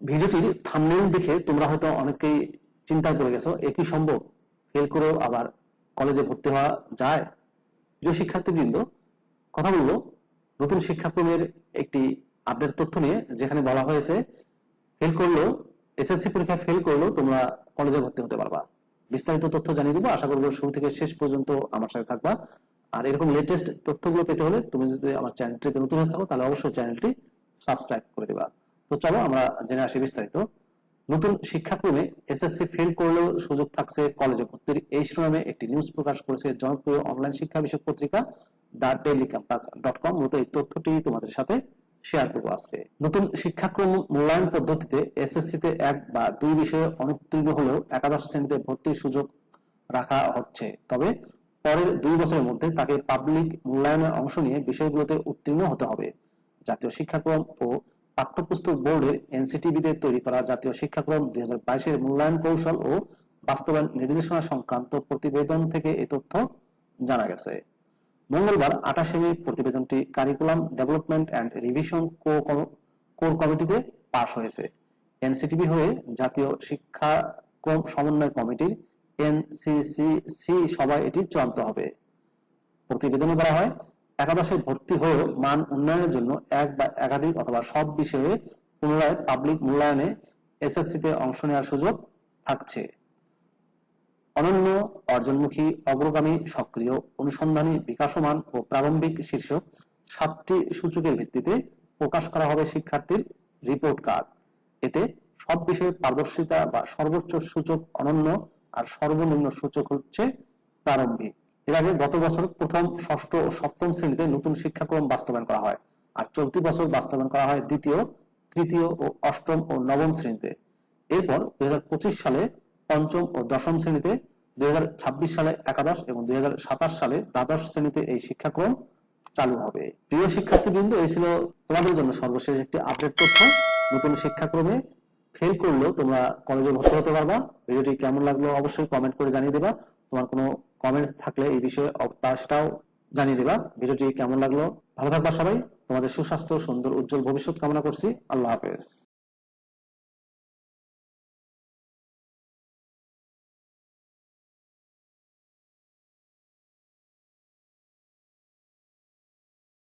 ভিডিওটির থাম্বনেল দেখে তোমরা হয়তো অনেকেই চিন্তায় পড়ে গেছো একই সম্ভব? ফেল করেও আবার কলেজে ভর্তি হওয়া যায়? প্রিয় শিক্ষার্থীবৃন্দ, কথা বলব নতুন শিক্ষাক্রমের একটি আপডেট তথ্য নিয়ে, যেখানে বলা হয়েছে ফেল করলেও এসএসসি পরীক্ষায় ফেল করলেও তোমরা কলেজে ভর্তি হতে পারবা। বিস্তারিত তথ্য জানিয়ে দিব, আশা করব শুরু থেকে শেষ পর্যন্ত আমার সাথে থাকবা। আর এরকম লেটেস্ট তথ্যগুলো পেতে হলে, তুমি যদি আমার চ্যানেলটিতে নতুন হয়ে থাকো, তাহলে অবশ্যই চ্যানেলটি সাবস্ক্রাইব করে দিবা। তো চলো আমরা জেনে আসি বিস্তারিত। নতুন শিক্ষাক্রমে এসএসসি ফেল করলেও সুযোগ থাকছে কলেজে ভর্তির। এই শিরোনামে একটি নিউজ প্রকাশ করেছে জনপ্রিয় অনলাইন শিক্ষা বিষয়ক পত্রিকা the daily campus dot com. মূলত এই তথ্যটি তোমাদের সাথে শেয়ার করব আজকে। নতুন শিক্ষাক্রম মূল্যায়ন পদ্ধতিতে এসএসসি তে এক বা দুই বিষয়ে অনুত্তীর্ণ হলেও একাদশ শ্রেণীতে ভর্তির সুযোগ রাখা হচ্ছে। তবে পরের দুই বছরের মধ্যে তাকে পাবলিক মূল্যায়নে অংশ নিয়ে বিষয়গুলোতে উত্তীর্ণ হতে হবে। জাতীয় শিক্ষাক্রম ও পাঠ্যপুস্তক বোর্ডের এনসিটিভিতে তৈরি করা জাতীয় শিক্ষাক্রম দুই বাইশের মূল্যায়ন কৌশল ও বাস্তবায়ন নির্দেশনা সংক্রান্ত প্রতিবেদন থেকে এ তথ্য জানা গেছে। মঙ্গলবার আঠাশে মে প্রতিবেদনটি curriculum development and revision core কমিটিতে পাশ হয়েছে। এনসিটিভি হয়ে জাতীয় শিক্ষাক্রম সমন্বয় কমিটির এনসিসিসি সভায় এটি চূড়ান্ত হবে। প্রতিবেদনে বলা হয় একাদশে ভর্তি হয়েও মান উন্নয়নের জন্য এক বা একাধিক অথবা সব বিষয়ে পুনরায় পাবলিক মূল্যায়নে এসএসসিতে অংশ নেওয়ার সুযোগ থাকছে। অনন্য, অর্জনমুখী, অগ্রগামী, সক্রিয়, অনুসন্ধানী, বিকাশমান ও প্রারম্ভিক শীর্ষক সাতটি সূচকের ভিত্তিতে প্রকাশ করা হবে শিক্ষার্থীর রিপোর্ট কার্ড এতে সব বিষয়ে পারদর্শিতা বা সর্বোচ্চ সূচক অনন্য আর সর্বনিম্ন সূচক হচ্ছে প্রারম্ভিক। এর আগে গত বছর প্রথম, ষষ্ঠ ও সপ্তম শ্রেণীতে নতুন শিক্ষাক্রম বাস্তবায়ন করা হয় আর চলতি বছর বাস্তবায়ন করা হয় দ্বিতীয়, তৃতীয় ও অষ্টম ও নবম শ্রেণীতে। এরপর দুই সালে পঞ্চম ও দশম শ্রেণীতে, দুই সালে একাদশ এবং দুই সালে দ্বাদশ শ্রেণীতে এই শিক্ষাক্রম চালু হবে। প্রিয় শিক্ষার্থীবৃন্দ, এই ছিল তোমাদের জন্য সর্বশেষ একটি আপডেট তথ্য। নতুন শিক্ষাক্রমে ফেল করলেও তোমরা কলেজে ভর্তি হতে পারবা। ভিডিওটি কেমন লাগল অবশ্যই কমেন্ট করে জানিয়ে দেবা। তোমার কোনো কমেন্টস থাকলে এই বিষয়ে তা সেটাও জানিয়ে দেবা। ভিডিওটি কেমন লাগল? ভালো থাকবা সবাই। তোমাদের সুস্বাস্থ্য, সুন্দর, উজ্জ্বল ভবিষ্যৎ কামনা করছি। আল্লাহ হাফেজ।